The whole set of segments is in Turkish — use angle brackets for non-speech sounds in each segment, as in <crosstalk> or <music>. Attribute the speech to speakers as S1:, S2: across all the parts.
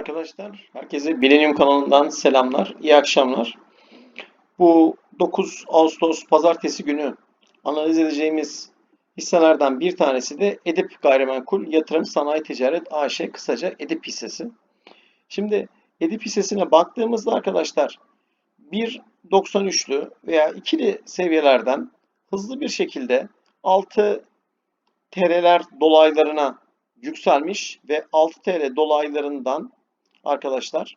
S1: arkadaşlar. Herkese Bilenium kanalından selamlar. İyi akşamlar. Bu 9 Ağustos pazartesi günü analiz edeceğimiz hisselerden bir tanesi de Edip Gayrimenkul Yatırım Sanayi Ticaret AŞ kısaca Edip hissesi. Şimdi Edip hissesine baktığımızda arkadaşlar 1.93'lü veya ikili seviyelerden hızlı bir şekilde 6 TL'ler dolaylarına yükselmiş ve 6 TL dolaylarından arkadaşlar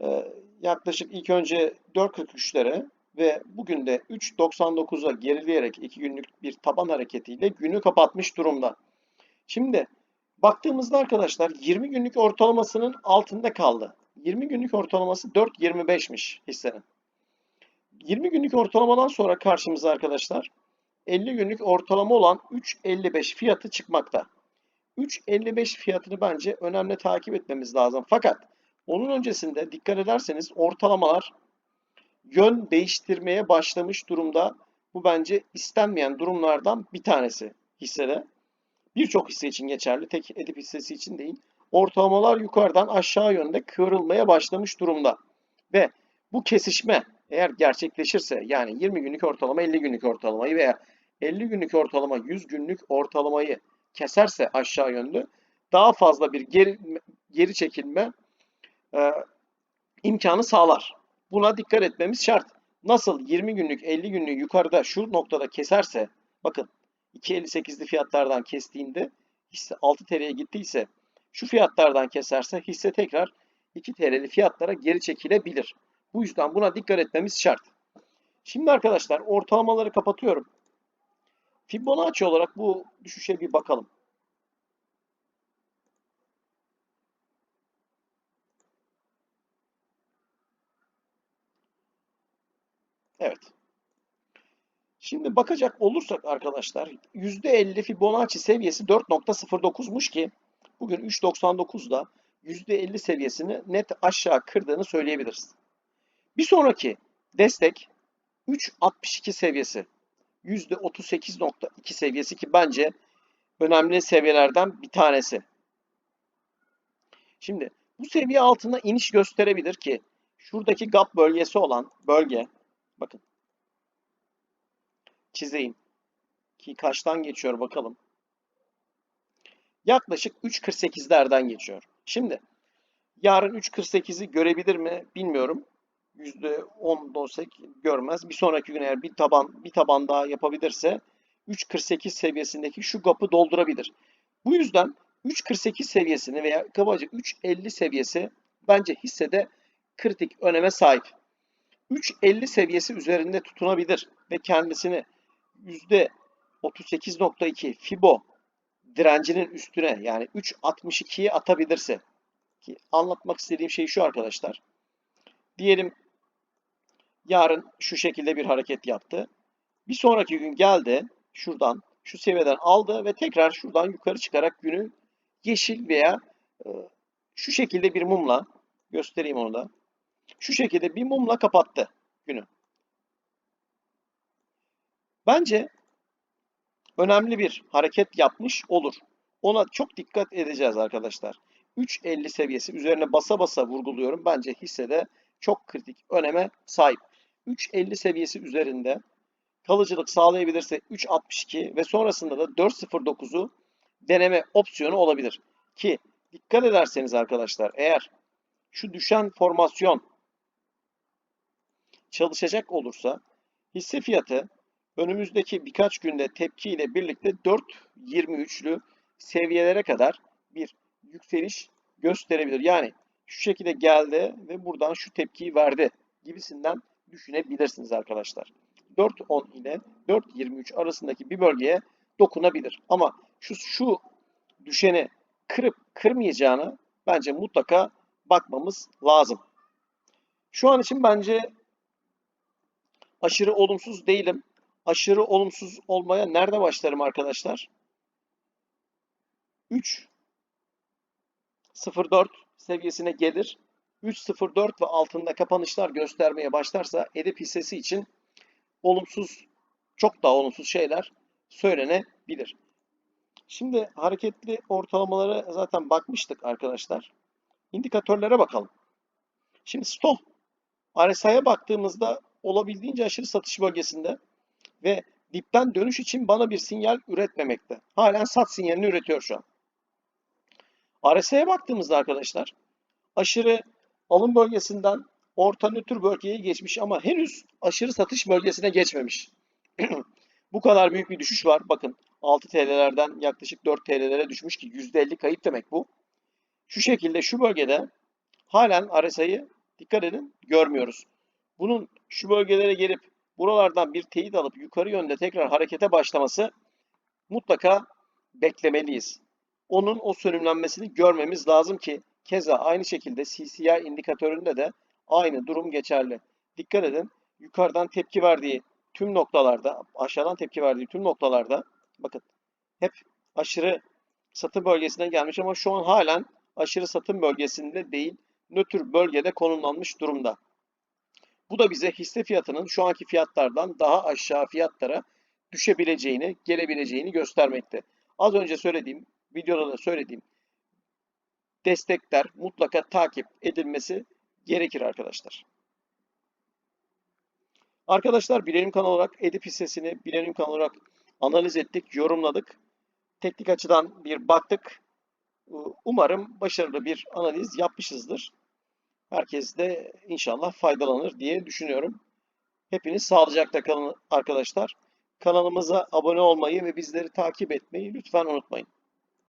S1: e, yaklaşık ilk önce 4.43'lere ve bugün de 3.99'a gerileyerek 2 günlük bir taban hareketiyle günü kapatmış durumda. Şimdi baktığımızda arkadaşlar 20 günlük ortalamasının altında kaldı. 20 günlük ortalaması 4.25'miş hissenin. 20 günlük ortalamadan sonra karşımıza arkadaşlar 50 günlük ortalama olan 3.55 fiyatı çıkmakta. 3.55 fiyatını bence önemli takip etmemiz lazım. Fakat onun öncesinde dikkat ederseniz ortalamalar yön değiştirmeye başlamış durumda. Bu bence istenmeyen durumlardan bir tanesi hissede. Birçok hisse için geçerli, tek edip hissesi için değil. Ortalamalar yukarıdan aşağı yönde kıvrılmaya başlamış durumda. Ve bu kesişme eğer gerçekleşirse yani 20 günlük ortalama 50 günlük ortalamayı veya 50 günlük ortalama 100 günlük ortalamayı keserse aşağı yönlü daha fazla bir geri, geri çekilme e, imkanı sağlar. Buna dikkat etmemiz şart. Nasıl 20 günlük 50 günlük yukarıda şu noktada keserse bakın 2.58'li fiyatlardan kestiğinde hisse 6 TL'ye gittiyse şu fiyatlardan keserse hisse tekrar 2 TL'li fiyatlara geri çekilebilir. Bu yüzden buna dikkat etmemiz şart. Şimdi arkadaşlar ortalamaları kapatıyorum. Fibonacci olarak bu düşüşe bir bakalım. Evet. Şimdi bakacak olursak arkadaşlar %50 Fibonacci seviyesi 4.09'muş ki bugün 3.99'da %50 seviyesini net aşağı kırdığını söyleyebiliriz. Bir sonraki destek 3.62 seviyesi. %38.2 seviyesi ki bence önemli seviyelerden bir tanesi. Şimdi bu seviye altında iniş gösterebilir ki şuradaki gap bölgesi olan bölge bakın çizeyim ki kaçtan geçiyor bakalım. Yaklaşık 3.48'lerden geçiyor. Şimdi yarın 3.48'i görebilir mi bilmiyorum. %10 dosek görmez. Bir sonraki gün eğer bir taban bir taban daha yapabilirse 3.48 seviyesindeki şu gapı doldurabilir. Bu yüzden 3.48 seviyesini veya kabaca 3.50 seviyesi bence hissede kritik öneme sahip. 3.50 seviyesi üzerinde tutunabilir ve kendisini %38.2 Fibo direncinin üstüne yani 3.62'ye atabilirse ki anlatmak istediğim şey şu arkadaşlar. Diyelim yarın şu şekilde bir hareket yaptı. Bir sonraki gün geldi şuradan şu seviyeden aldı ve tekrar şuradan yukarı çıkarak günü yeşil veya e, şu şekilde bir mumla göstereyim onu da. Şu şekilde bir mumla kapattı günü. Bence önemli bir hareket yapmış olur. Ona çok dikkat edeceğiz arkadaşlar. 3.50 seviyesi üzerine basa basa vurguluyorum. Bence hissede çok kritik öneme sahip. 3.50 seviyesi üzerinde kalıcılık sağlayabilirse 3.62 ve sonrasında da 4.09'u deneme opsiyonu olabilir. Ki dikkat ederseniz arkadaşlar eğer şu düşen formasyon çalışacak olursa hisse fiyatı önümüzdeki birkaç günde tepki ile birlikte 4.23'lü seviyelere kadar bir yükseliş gösterebilir. Yani şu şekilde geldi ve buradan şu tepkiyi verdi gibisinden düşünebilirsiniz arkadaşlar. 4.10 ile 4.23 arasındaki bir bölgeye dokunabilir. Ama şu, şu düşeni kırıp kırmayacağını bence mutlaka bakmamız lazım. Şu an için bence aşırı olumsuz değilim. Aşırı olumsuz olmaya nerede başlarım arkadaşlar? 3 0.4 seviyesine gelir. 3.04 ve altında kapanışlar göstermeye başlarsa Edip hissesi için olumsuz, çok daha olumsuz şeyler söylenebilir. Şimdi hareketli ortalamalara zaten bakmıştık arkadaşlar. indikatörlere bakalım. Şimdi stop RSI'ye baktığımızda olabildiğince aşırı satış bölgesinde ve dipten dönüş için bana bir sinyal üretmemekte. Halen sat sinyalini üretiyor şu an. RSI'ye baktığımızda arkadaşlar aşırı alım bölgesinden orta nötr bölgeye geçmiş ama henüz aşırı satış bölgesine geçmemiş. <clears throat> Bu kadar büyük bir düşüş var. Bakın 6 TL'lerden yaklaşık 4 TL'lere düşmüş ki %50 kayıp demek bu. Şu şekilde şu bölgede halen RSI'yi dikkat edin görmüyoruz. Bunun şu bölgelere gelip buralardan bir teyit alıp yukarı yönde tekrar harekete başlaması mutlaka beklemeliyiz. Onun o sönümlenmesini görmemiz lazım ki keza aynı şekilde CCI indikatöründe de aynı durum geçerli. Dikkat edin yukarıdan tepki verdiği tüm noktalarda, aşağıdan tepki verdiği tüm noktalarda bakın hep aşırı satım bölgesine gelmiş ama şu an halen aşırı satım bölgesinde değil, nötr bölgede konumlanmış durumda. Bu da bize hisse fiyatının şu anki fiyatlardan daha aşağı fiyatlara düşebileceğini, gelebileceğini göstermekte. Az önce söylediğim, videoda da söylediğim destekler mutlaka takip edilmesi gerekir arkadaşlar. Arkadaşlar Bilenim kanal olarak Edip hissesini Bilenim kanal olarak analiz ettik, yorumladık. Teknik açıdan bir baktık. Umarım başarılı bir analiz yapmışızdır. Herkes de inşallah faydalanır diye düşünüyorum. Hepiniz sağlıcakla kalın arkadaşlar. Kanalımıza abone olmayı ve bizleri takip etmeyi lütfen unutmayın.